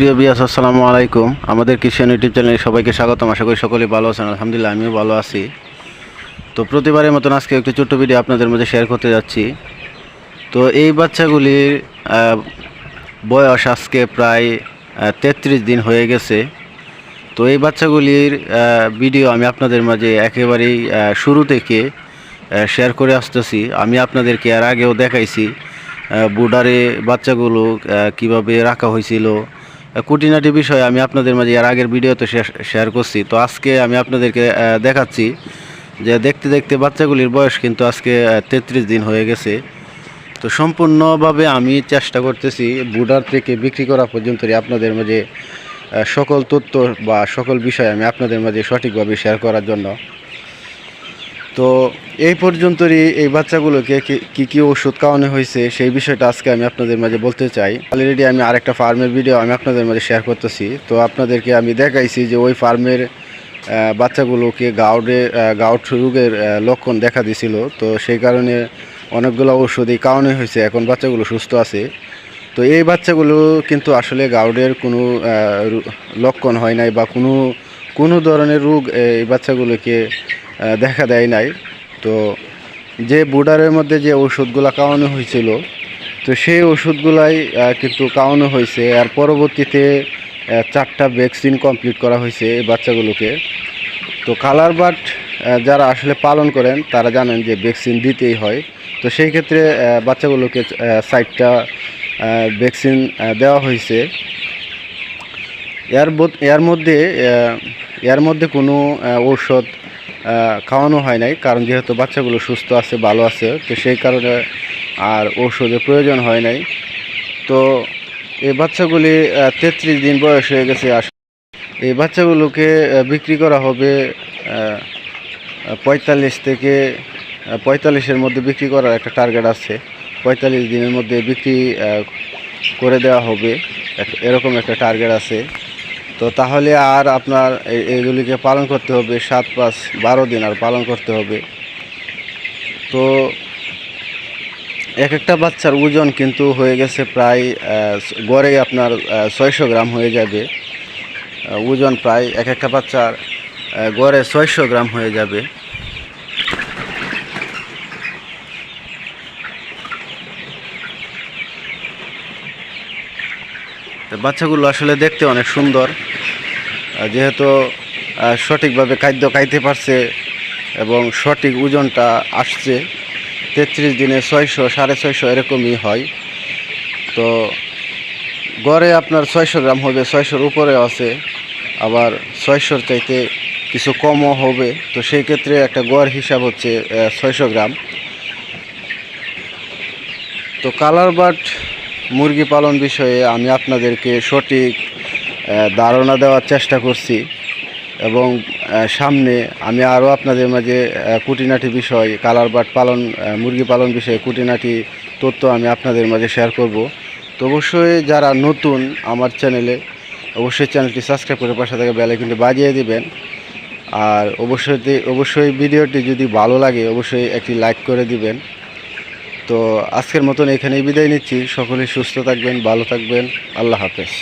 প্রিয় বিয়াস আসসালামু আলাইকুম। আমাদের কিষান ইউটিউব চ্যানেলে সবাইকে স্বাগতম। আশা করি সকলেই ভালো আছেন। আলহামদুলিল্লাহ, আমিও ভালো আছি। তো প্রতিবারের মতন আজকে একটি ছোট্ট ভিডিও আপনাদের মধ্যে শেয়ার করতে যাচ্ছি। তো এই বাচ্চাগুলির বয়স আজকে প্রায় তেত্রিশ দিন হয়ে গেছে। তো এই বাচ্চাগুলির ভিডিও আমি আপনাদের মাঝে একেবারেই শুরু থেকে শেয়ার করে আসতেছি। আমি আপনাদেরকে এর আগেও দেখাইছি বুডারে বাচ্চাগুলো কীভাবে রাখা হয়েছিল আহ, খুঁটিনাটি বিষয়ে আমি আপনাদের মাঝে এর আগের ভিডিওতে শেয়ার করছি। তো আজকে আমি আপনাদেরকে দেখাচ্ছি যে দেখতে দেখতে বাচ্চাগুলির বয়স কিন্তু আজকে তেত্রিশ দিন হয়ে গেছে। তো সম্পূর্ণভাবে আমি চেষ্টা করতেছি বুডার থেকে বিক্রি করা পর্যন্ত আপনাদের মাঝে সকল তথ্য বা সকল বিষয় আমি আপনাদের মাঝে সঠিকভাবে শেয়ার করার জন্য। তো এই পর্যন্তই এই বাচ্চাগুলোকে কি- কি ওষুধ খাওয়ানো হয়েছে সেই বিষয়টা আজকে আমি আপনাদের মাঝে বলতে চাই। অলরেডি আমি আরেকটা ফার্মের ভিডিও আমি আপনাদের মাঝে শেয়ার করতেছি। তো আপনাদেরকে আমি দেখাইছি যে ওই ফার্মের বাচ্চাগুলোকে গাউডে গাউট রোগের লক্ষণ দেখা দিছিল। তো সেই কারণে অনেকগুলো ওষুধই খাওয়ানো হয়েছে। এখন বাচ্চাগুলো সুস্থ আছে। তো এই বাচ্চাগুলো কিন্তু আসলে গাউডের কোনো লক্ষণ হয় নাই বা কোনো কোনো ধরনের রোগ এই বাচ্চাগুলোকে দেখা দেয় নাই। তো যে বুডারের মধ্যে যে ওষুধগুলো কাওয়ানো হয়েছিল, তো সেই ওষুধগুলাই কিন্তু কাওয়ানো হয়েছে। আর পরবর্তীতে চারটা ভ্যাকসিন কমপ্লিট করা হয়েছে এই বাচ্চাগুলোকে। তো কালার বাট যারা আসলে পালন করেন, তারা জানেন যে ভ্যাকসিন দিতেই হয়। তো সেই ক্ষেত্রে বাচ্চাগুলোকে সাইটটা ভ্যাকসিন দেওয়া হয়েছে। এর এর মধ্যে এর মধ্যে কোনো ঔষধ খাওয়ানো হয় নাই, কারণ যেহেতু বাচ্চাগুলো সুস্থ আছে, ভালো আছে, তো সেই কারণে আর ঔষধের প্রয়োজন হয় নাই। তো এই বাচ্চাগুলি তেত্রিশ দিন বয়স হয়ে গেছে, আস- এই বাচ্চাগুলোকে বিক্রি করা হবে পঁয়তাল্লিশ থেকে পঁয়তাল্লিশের মধ্যে বিক্রি করার একটা টার্গেট আছে। পঁয়তাল্লিশ দিনের মধ্যে বিক্রি করে দেওয়া হবে এরকম একটা টার্গেট আছে। তো তাহলে আর আপনার এইগুলিকে পালন করতে হবে সাত, পাঁচ, বারো দিন আর পালন করতে হবে। তো এক একটা বাচ্চার ওজন কিন্তু হয়ে গেছে প্রায় গড়ে আপনার ছয়শো গ্রাম হয়ে যাবে। ওজন প্রায় এক একটা বাচ্চার গড়ে ছয়শো গ্রাম হয়ে যাবে। বাচ্চাগুলো আসলে দেখতে অনেক সুন্দর। যেহেতু সঠিকভাবে খাদ্য খাইতে পারছে এবং সঠিক ওজনটা আসছে, তেত্রিশ দিনে ছয়শো, সাড়ে ছয়শো এরকমই হয়। তো গড়ে আপনার ছয়শো গ্রাম হবে, ছয়শোর উপরে আছে, আবার ছয়শোর চাইতে কিছু কমও হবে। তো সেই ক্ষেত্রে একটা গড় হিসাব হচ্ছে ছয়শো গ্রাম। তো কালার বাট মুরগি পালন বিষয়ে আমি আপনাদেরকে সঠিক ধারণা দেওয়ার চেষ্টা করছি এবং সামনে আমি আরও আপনাদের মাঝে কুটিনাটি বিষয়, কালার বাট পালন মুরগি পালন বিষয়ে কুটিনাটি তথ্য আমি আপনাদের মাঝে শেয়ার করব। তো অবশ্যই যারা নতুন আমার চ্যানেলে অবশ্যই চ্যানেলটি সাবস্ক্রাইব করে পাশে থেকে বেল আইকনটি বাজিয়ে দিবেন। আর অবশ্যই অবশ্যই ভিডিওটি যদি ভালো লাগে, অবশ্যই একটি লাইক করে দিবেন। তো আজকের মতন এখানেই বিদায় নিচ্ছি। সকলেই সুস্থ থাকবেন, ভালো থাকবেন। আল্লাহ হাফেজ।